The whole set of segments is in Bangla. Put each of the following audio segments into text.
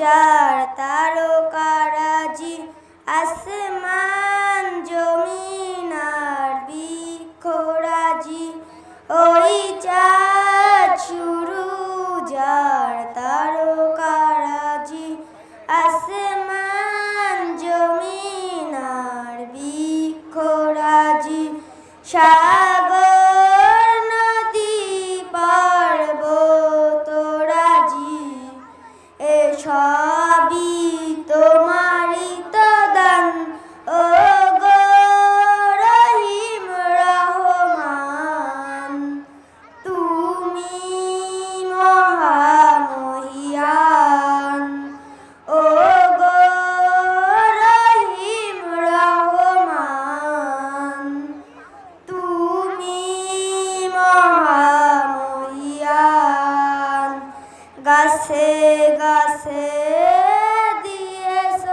যার তারকারাজি, আসমান জমিন আর বৃক্ষরাজি। ওই চাঁদ শুরু, যার তারকারাজি, আসমান জমিন আর বৃক্ষরাজি। সাগর গাছে গাছে দিয়েছ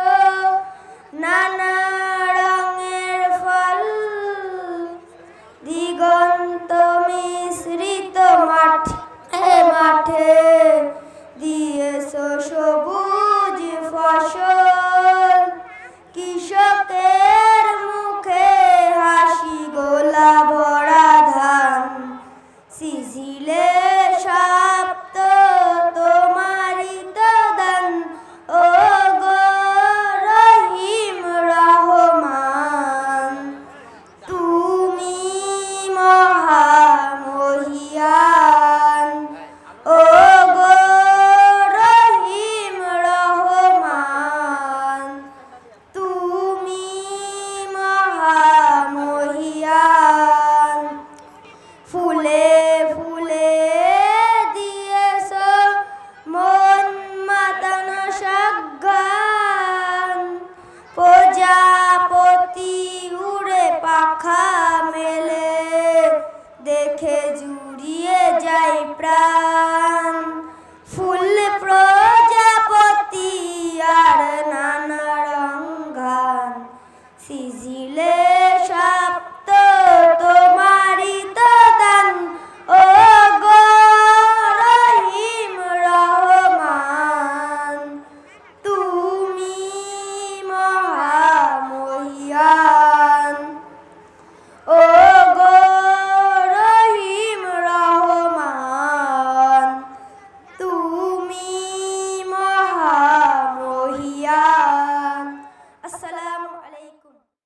নানা রঙের ফল। দিগন্ত মিশ্রিত মাঠে মাঠে দিয়েছ সবুজ ফসল। কৃষকের মুখে হাসি গোলা ভরা ধান, সিজিলে